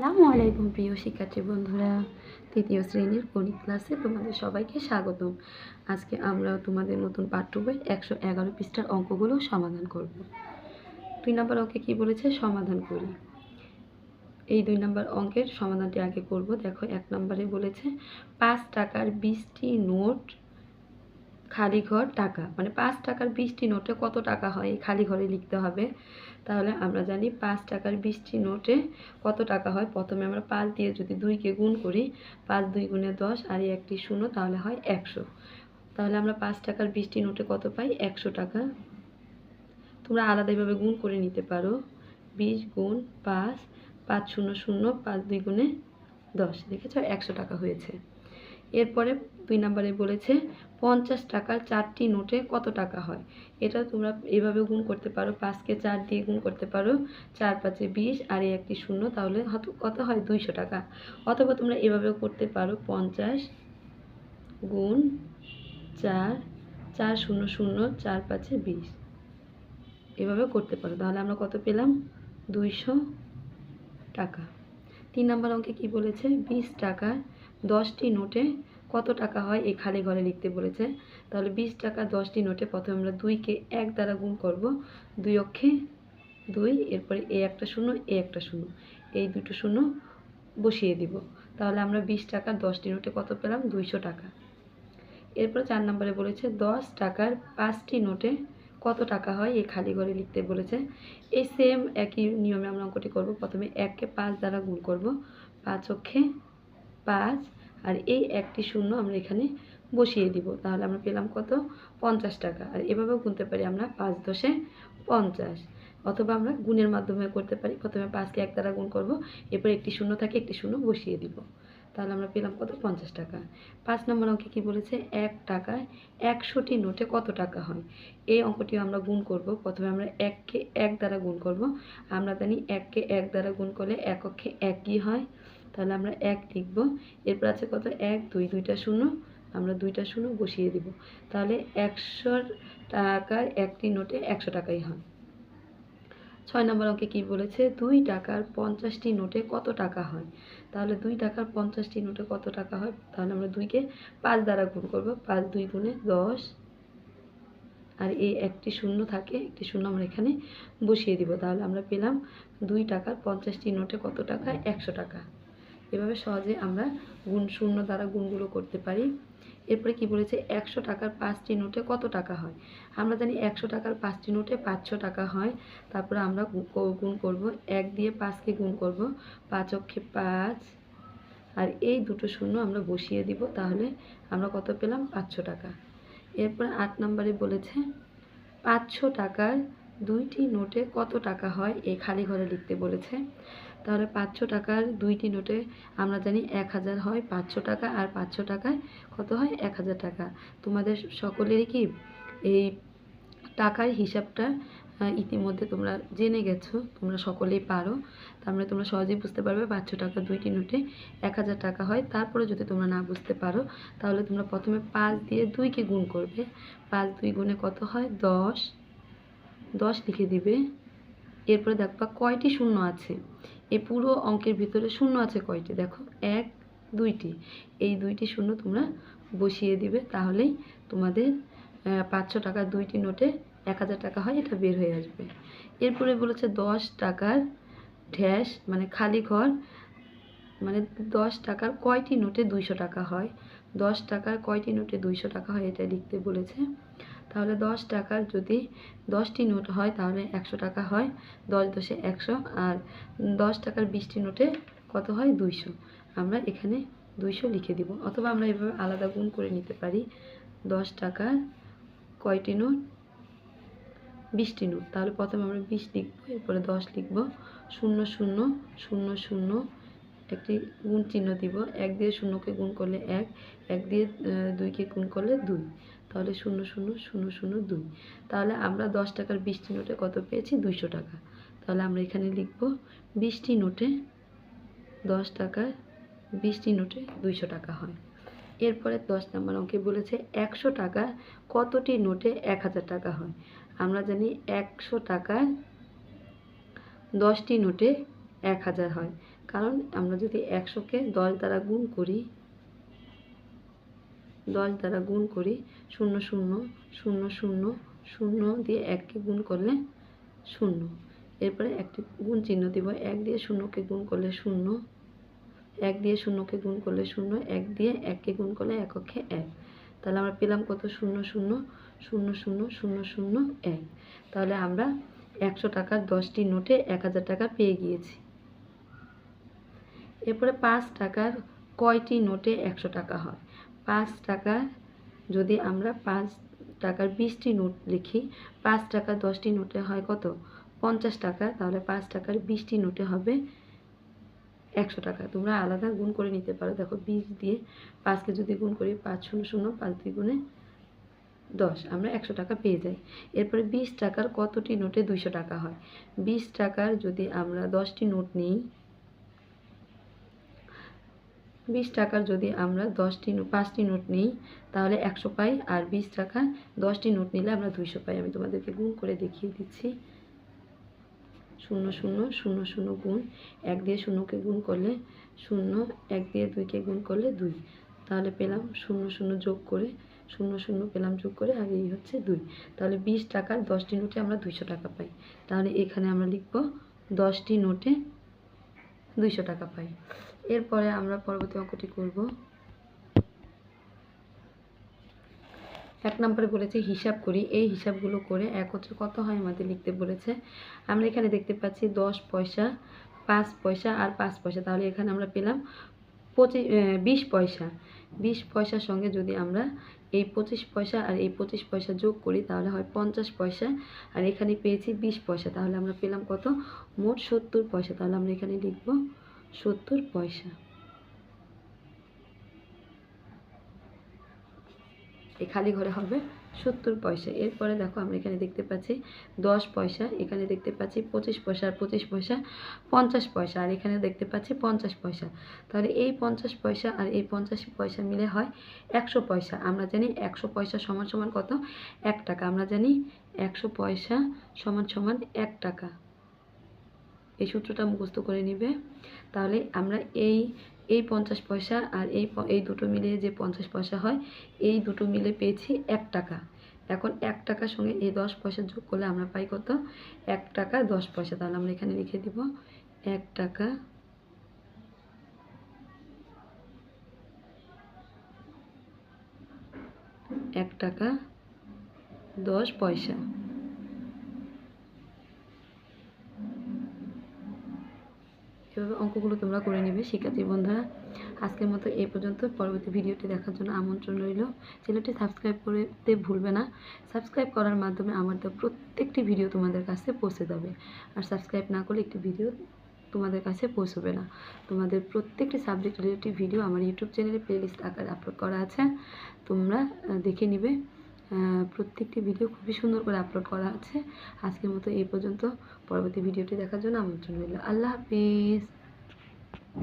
আসসালামু আলাইকুম প্রিয় শিক্ষার্থী বন্ধুরা, তৃতীয় শ্রেণির গণিত ক্লাসে তোমাদের সবাইকে স্বাগতম। আজকে আমরা তোমাদের নতুন পাঠ্য বই একশো এগারো পৃষ্ঠার অঙ্কগুলো সমাধান করব। দুই নম্বর অঙ্কে কি বলেছে? সমাধান করি। এই দুই নম্বর অঙ্কের সমাধানটি আগে করব। দেখো, এক নম্বরে বলেছে, পাঁচ টাকার বিশটি নোট খালি ঘর টাকা। মানে পাঁচ টাকার বিশটি নোটে কত টাকা হয়? খালি ঘরে লিখতে হবে। তাহলে আমরা জানি পাঁচ টাকার বিশটি নোটে কত টাকা হয়? প্রথমে আমরা পাঁচ দিয়ে যদি দুইকে গুণ করি, পাঁচ দুই গুণে দশ আর একটি শূন্য তাহলে হয় একশো। তাহলে আমরা পাঁচ টাকার বিশটি নোটে কত পাই? একশো টাকা। তোমরা আলাদাভাবে গুণ করে নিতে পারো। বিশ গুণ পাঁচ পাঁচ শূন্য শূন্য, পাঁচ দুই গুণে দশ। দেখেছ? একশো টাকা হয়েছে। এরপরে দুই নম্বরে বলেছে, পঞ্চাশ টাকার চারটি নোটে কত টাকা হয়? এটা তোমরা এভাবে গুণ করতে পারো, পাঁচকে চার দিয়ে গুণ করতে পারো, চার পাঁচে বিশ আর এই একটি শূন্য, তাহলে হয়তো কত হয়? দুইশো টাকা। অথবা তোমরা এভাবেও করতে পারো, পঞ্চাশ গুণ চার চার শূন্য শূন্য, চার পাঁচে বিশ। এভাবে করতে পারো। তাহলে আমরা কত পেলাম? দুইশো টাকা। তিন নম্বর অঙ্কে কি বলেছে? বিশ টাকার দশটি নোটে কত টাকা হয় এই খালি ঘরে লিখতে বলেছে? তাহলে বিশ টাকা দশটি নোটে প্রথমে আমরা দুইকে এক দ্বারা গুণ করব। দুই অক্ষে দুই, এরপরে এ একটা শূন্য, এ একটা শূন্য। এই দুটো শূন্য বসিয়ে দিব। তাহলে আমরা বিশ টাকার দশটি নোটে কত পেলাম? দুইশো টাকা। এরপর চার নম্বরে বলেছে, দশ টাকার পাঁচটি নোটে কত টাকা হয়? এই খালি ঘরে লিখতে বলেছে। এই সেম একই নিয়মে আমরা অঙ্কটি করব। প্রথমে এককে পাঁচ দ্বারা গুণ করব। পাঁচ অক্ষে পাঁচ আর এই একটি শূন্য আমরা এখানে বসিয়ে দিব। তাহলে আমরা পেলাম কত? পঞ্চাশ টাকা। আর এভাবেও গুনতে পারি আমরা পাঁচ দশে পঞ্চাশ। অথবা আমরা গুণের মাধ্যমে করতে পারি। প্রথমে পাঁচকে এক দ্বারা গুণ করব। এরপর একটি শূন্য থাকে, একটি শূন্য বসিয়ে দিব। তাহলে আমরা পেলাম কত? পঞ্চাশ টাকা। পাঁচ নম্বর অঙ্কে কি বলেছে? এক টাকায় একশোটি নোটে কত টাকা হয়? এই অঙ্কটি আমরা গুণ করব। প্রথমে আমরা এককে এক দ্বারা গুণ করব। আমরা জানি এককে এক দ্বারা গুণ করলে এক অক্ষে একই হয়। তাহলে আমরা এক লিখব। এরপর আছে কত? এক, দুই, দুইটা শূন্য। আমরা দুইটা শূন্য বসিয়ে দিব। তাহলে একশো টাকার একটি নোটে একশো টাকাই হয়। ছয় নম্বর অঙ্কে কি বলেছে? দুই টাকার পঞ্চাশটি নোটে কত টাকা হয়? তাহলে দুই টাকার পঞ্চাশটি নোটে কত টাকা হয়? তাহলে আমরা দুইকে পাঁচ দ্বারা গুণ করব। পাঁচ দুই গুণে দশ। আর এই একটি শূন্য থাকে, একটি শূন্য আমরা এখানে বসিয়ে দিব। তাহলে আমরা পেলাম দুই টাকার পঞ্চাশটি নোটে কত টাকা? একশো টাকা। এভাবে সহজে আমরা গুণ শূন্য দ্বারা গুণগুলো করতে পারি। এরপরে কি বলেছে? একশো টাকার পাঁচটি নোটে কত টাকা হয়? আমরা জানি একশো টাকার পাঁচটি নোটে পাঁচশো টাকা হয়। তারপরে আমরা গুণ করব। এক দিয়ে পাঁচকে গুণ করব। পাঁচ অক্ষে পাঁচ। আর এই দুটো শূন্য আমরা বসিয়ে দিব। তাহলে আমরা কত পেলাম? পাঁচশো টাকা। এরপর আট নম্বরে বলেছে, পাঁচশো টাকার দুইটি নোটে কত টাকা হয় এই খালি ঘরে লিখতে বলেছে। তাহলে পাঁচশো টাকার দুইটি নোটে আমরা জানি এক হাজার হয় পাঁচশো টাকা আর পাঁচশো টাকায় কত হয় এক হাজার টাকা। তোমাদের সকলেরই কি এই টাকার হিসাবটা ইতিমধ্যে তোমরা জেনে গেছো, তোমরা সকলেই পারো। তার মানে তোমরা সহজেই বুঝতে পারবে পাঁচশো টাকা দুইটি নোটে এক হাজার টাকা হয়। তারপরে যদি তোমরা না বুঝতে পারো, তাহলে তোমরা প্রথমে পাঁচ দিয়ে দুইকে গুণ করবে। পাঁচ দুই গুণে কত হয়? দশ। দশ লিখে দিবে। এরপরে দেখবা কয়টি শূন্য আছে? এই পুরো অঙ্কের ভিতরে শূন্য আছে কয়টি? দেখো, এক, দুইটি। এই দুইটি শূন্য তোমরা বসিয়ে দিবে, তাহলেই তোমাদের পাঁচশো টাকার দুইটি নোটে এক হাজার টাকা হয়, এটা বের হয়ে আসবে। এরপরে বলেছে দশ টাকার ঢ্যাস মানে খালি ঘর মানে দশ টাকার কয়টি নোটে দুইশো টাকা হয়? দশ টাকার কয়টি নোটে দুইশো টাকা হয় এটা লিখতে বলেছে। তাহলে দশ টাকার যদি দশটি নোট হয়, তাহলে একশো টাকা হয়, দশ দশে একশো, আর দশ টাকার বিশটি নোটে কত হয়? দুইশো। আমরা এখানে দুইশো লিখে দিব। অথবা আমরা এভাবে আলাদা গুণ করে নিতে পারি। দশ টাকার কয়টি নোট? বিশটি নোট। তাহলে প্রথমে আমরা বিশ লিখব, এরপরে দশ লিখব। শূন্য শূন্য শূন্য শূন্য একটি গুণ চিহ্ন দিব। এক দিয়ে শূন্যকে গুণ করলে এক এক দিয়ে দুইকে গুণ করলে দুই। তাহলে শূন্য শূন্য শূন্য শূন্য, দুই। তাহলে আমরা দশ টাকার বিশটি নোটে কত পেয়েছি? দুইশো টাকা। তাহলে আমরা এখানে লিখব বিশটি নোটে দশ টাকার বিশটি নোটে দুইশো টাকা হয়। এরপরে দশ নম্বর অঙ্কে বলেছে, একশো টাকা কতটি নোটে এক হাজার টাকা হয়? আমরা জানি একশো টাকার দশটি নোটে এক হাজার হয়। কারণ আমরা যদি একশোকে দশ দ্বারা গুণ করি, দশ দ্বারা গুণ করি, শূন্য শূন্য শূন্য শূন্য শূন্য দিয়ে এককে গুণ করলে শূন্য। এরপরে একটি গুণ চিহ্ন দিব, এক দিয়ে শূন্যকে গুণ করলে শূন্য, এক দিয়ে শূন্যকে গুণ করলে শূন্য, এক দিয়ে এককে গুণ করলে এককে এক। তাহলে আমরা পেলাম কত? শূন্য শূন্য শূন্য শূন্য শূন্য শূন্য, এক। তাহলে আমরা একশো টাকার দশটি নোটে এক হাজার টাকা পেয়ে গিয়েছি। এরপরে পাঁচ টাকার কয়টি নোটে একশো টাকা হয়? পাঁচ টাকার যদি আমরা পাঁচ টাকার বিশটি নোট লিখি, পাঁচ টাকার দশটি নোটে হয় কত? পঞ্চাশ টাকা, তাহলে পাঁচ টাকার বিশটি নোটে হবে একশো টাকা। তোমরা আলাদা গুণ করে নিতে পারো। দেখো, বিশ দিয়ে পাঁচকে যদি গুণ করি, পাঁচ শূন্য শূন্য, পাঁচ গুণে দশ, আমরা একশো টাকা পেয়ে যাই। এরপরে বিশ টাকার কতটি নোটে দুইশো টাকা হয়? বিশ টাকার যদি আমরা দশটি নোট নিই বিশ টাকার যদি আমরা দশটি পাঁচটি নোট নিই, তাহলে একশো পাই। আর বিশ টাকা, দশটি নোট নিলে আমরা দুইশো পাই। আমি তোমাদেরকে গুণ করে দেখিয়ে দিচ্ছি। শূন্য শূন্য শূন্য শূন্য গুণ এক দিয়ে শূন্যকে গুণ করলে শূন্য, এক দিয়ে দুইকে গুণ করলে দুই। তাহলে পেলাম শূন্য শূন্য যোগ করে, শূন্য শূন্য পেলাম যোগ করে, আর এই হচ্ছে দুই। তাহলে বিশ টাকার দশটি নোটে আমরা দুইশো টাকা পাই। তাহলে এখানে আমরা লিখব দশটি নোটে দুইশো টাকা পাই। এরপরে আমরা পরবর্তী অঙ্কটি করব। এক নম্বরে বলেছে, হিসাব করি। এই হিসাবগুলো করে একত্রে কত হয় আমাদের লিখতে বলেছে। আমরা এখানে দেখতে পাচ্ছি দশ পয়সা, পাঁচ পয়সা আর পাঁচ পয়সা। তাহলে এখানে আমরা পেলাম পঁচিশ বিশ পয়সা। বিশ পয়সার সঙ্গে যদি আমরা এই পঁচিশ পয়সা আর এই পঁচিশ পয়সা যোগ করি, তাহলে হয় পঞ্চাশ পয়সা। আর এখানে পেয়েছি বিশ পয়সা। তাহলে আমরা পেলাম কত? মোট সত্তর পয়সা। তাহলে আমরা এখানে লিখব সত্তর পয়সা। এই খালি ঘরে হবে সত্তর পয়সা। এরপরে দেখো আমরা এখানে দেখতে পাচ্ছি দশ পয়সা, এখানে দেখতে পাচ্ছি পঁচিশ পয়সা পঁচিশ পয়সা পঞ্চাশ পয়সা, আর এখানে দেখতে পাচ্ছি পঞ্চাশ পয়সা। তাহলে এই পঞ্চাশ পয়সা আর এই পঞ্চাশ পয়সা মিলে হয় একশো পয়সা। আমরা জানি একশো পয়সা সমান সমান কত? এক টাকা। আমরা জানি একশো পয়সা সমান সমান এক টাকা। এই সূত্রটা মুখস্থ করে নিবে। তাহলে আমরা এই এই পঞ্চাশ পয়সা আর এই এই দুটো মিলে যে পঞ্চাশ পয়সা হয়, এই দুটো মিলে পেয়েছি এক টাকা। এখন এক টাকার সঙ্গে এই দশ পয়সা যোগ করলে আমরা পাই কত? এক টাকা দশ পয়সা। তাহলে আমরা এখানে লিখে দিব এক টাকা এক টাকা দশ পয়সা। এভাবে অঙ্কগুলো তোমরা করে নেবে, শিক্ষার্থী বন্ধুরা, আজকের মতো এই পর্যন্ত। পরবর্তী ভিডিওটি দেখার জন্য আমন্ত্রণ রইল। চ্যানেলটি সাবস্ক্রাইব করতে ভুলবে না। সাবস্ক্রাইব করার মাধ্যমে আমার দেওয়া প্রত্যেকটি ভিডিও তোমাদের কাছে পৌঁছে যাবে। আর সাবস্ক্রাইব না করলে একটি ভিডিও তোমাদের কাছে পৌঁছবে না। তোমাদের প্রত্যেকটি সাবজেক্ট রিলেটিভ ভিডিও আমার ইউটিউব চ্যানেলে প্লেলিস্ট আকারে আপলোড করা আছে। তোমরা দেখে নিবে। প্রত্যেকটি ভিডিও খুবই সুন্দর করে আপলোড করা আছে। আজকের মতো এই পর্যন্ত। পরবর্তী ভিডিওটি দেখার জন্য আমন্ত্রণ রইল। আল্লাহ হাফিজ।